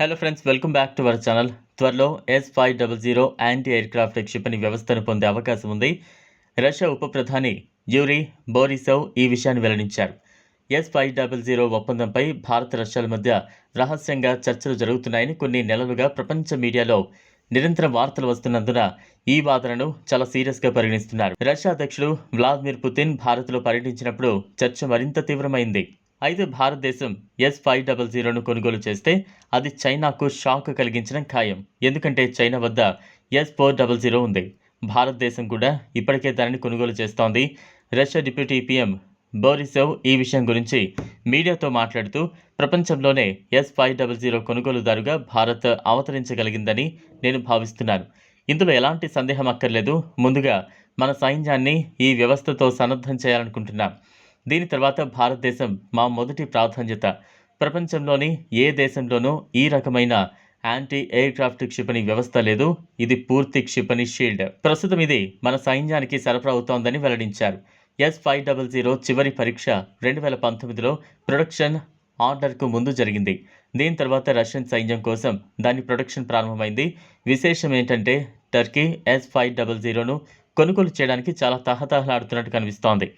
Hello friends welcome back to our channel త్వరలో S five double zero anti aircraft క్షిపణి వ్యవస్థను పొందే అవకాశం ఉంది. రష్యా ఉప ప్రధాని యూరీ బోరిసవ్ ఈ విషయాన్ని వెల్లడించారు. ఎస్ ఫైవ్ డబల్ జీరో ఒప్పందంపై భారత రష్యాల మధ్య రహస్యంగా చర్చలు జరుగుతున్నాయని కొన్ని నెలలుగా ప్రపంచ మీడియాలో నిరంతరం వార్తలు వస్తున్నందున ఈ వాదనను చాలా సీరియస్గా పరిగణిస్తున్నారు. రష్యా అధ్యక్షుడు వ్లాదిమిర్ పుతిన్ భారత్లో పర్యటించినప్పుడు చర్చ మరింత తీవ్రమైంది. అయితే భారతదేశం ఎస్ ఫైవ్ డబల్ జీరోను కొనుగోలు చేస్తే అది చైనాకు షాక్ కలిగించడం ఖాయం. ఎందుకంటే చైనా వద్ద ఎస్ ఫోర్ డబల్ జీరో ఉంది. భారతదేశం కూడా ఇప్పటికే దానిని కొనుగోలు చేస్తోంది. రష్యా డిప్యూటీ పీఎం బోరిసెవ్ ఈ విషయం గురించి మీడియాతో మాట్లాడుతూ ప్రపంచంలోనే ఎస్ ఫైవ్ డబల్ జీరో కొనుగోలుదారుగా భారత్ అవతరించగలిగిందని నేను భావిస్తున్నాను. ఇందులో ఎలాంటి సందేహం అక్కర్లేదు. ముందుగా మన సైన్యాన్ని ఈ వ్యవస్థతో సన్నద్ధం చేయాలనుకుంటున్నాం. దీని తర్వాత భారతదేశం మా మొదటి ప్రాధాన్యత. ప్రపంచంలోని ఏ దేశంలోనూ ఈ రకమైన యాంటీ ఎయిర్ క్రాఫ్ట్ క్షిపణి వ్యవస్థ లేదు. ఇది పూర్తి క్షిపణి షీల్డ్. ప్రస్తుతం ఇది మన సైన్యానికి సరఫరా అవుతోందని వెల్లడించారు. ఎస్ ఫైవ్ డబల్ జీరో చివరి పరీక్ష రెండు వేల పంతొమ్మిదిలో ప్రొడక్షన్ ఆర్డర్కు ముందు జరిగింది. దీని తర్వాత రష్యన్ సైన్యం కోసం దాని ప్రొడక్షన్ ప్రారంభమైంది. విశేషం ఏంటంటే టర్కీ ఎస్ ఫైవ్ డబల్ జీరోను కొనుగోలు చేయడానికి చాలా తహతహలాడుతున్నట్టు కనిపిస్తోంది.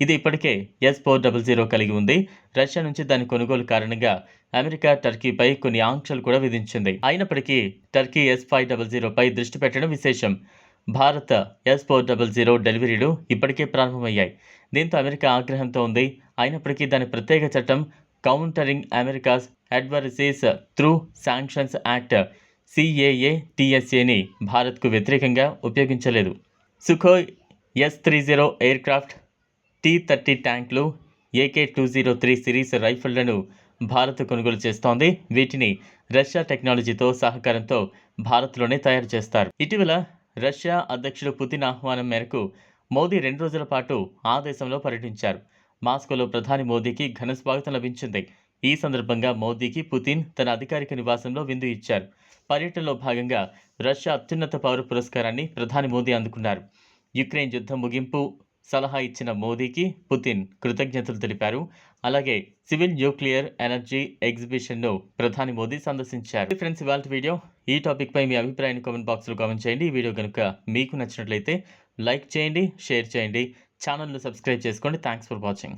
ఇది ఇప్పటికే ఎస్ ఫోర్ డబల్ జీరో కలిగి ఉంది. రష్యా నుంచి దాని కొనుగోలు కారణంగా అమెరికా టర్కీపై కొన్ని ఆంక్షలు కూడా విధించింది. అయినప్పటికీ టర్కీ ఎస్ ఫైవ్ డబల్ జీరోపై దృష్టి పెట్టడం విశేషం. Bharat S four double zero deliveries ఇప్పటికే ప్రారంభమయ్యాయి. దీంతో అమెరికా ఆగ్రహంతో ఉంది. అయినప్పటికీ దాని ప్రత్యేక చట్టం countering America's adversaries through sanctions act CAA టీఎస్ఏని భారత్కు వ్యతిరేకంగా ఉపయోగించలేదు. Sukhoi S three zero aircraft T thirty ట్యాంకులు AK two zero three series రైఫిళ్ళను Bharat కొనుగోలు చేస్తోంది. వీటిని రష్యా టెక్నాలజీతో సహకారంతో భారత్లోనే తయారు చేస్తారు. ఇటీవల రష్యా అధ్యక్షుడు పుతిన్ ఆహ్వానం మేరకు మోదీ రెండు రోజుల పాటు ఆ దేశంలో పర్యటించారు. మాస్కోలో ప్రధాని మోదీకి ఘన స్వాగతం లభించింది. ఈ సందర్భంగా మోదీకి పుతిన్ తన అధికారిక నివాసంలో విందు ఇచ్చారు. పర్యటనలో భాగంగా రష్యా అత్యున్నత పౌర పురస్కారాన్ని ప్రధాని మోదీ అందుకున్నారు. యుక్రెయిన్ యుద్ధం ముగింపు సలహా ఇచ్చిన మోదీకి పుతిన్ కృతజ్ఞతలు తెలిపారు. అలాగే సివిల్ న్యూక్లియర్ ఎనర్జీ ఎగ్జిబిషన్ను ప్రధాని మోదీ సందర్శించారు. ఫ్రెండ్స్ ఇవాళ వీడియో. ఈ టాపిక్పై మీ అభిప్రాయాన్ని కామెంట్ బాక్స్లో కామెంట్ చేయండి. ఈ వీడియో కనుక మీకు నచ్చినట్లయితే లైక్ చేయండి షేర్ చేయండి. ఛానల్ను సబ్స్క్రైబ్ చేసుకోండి. Thanks for watching.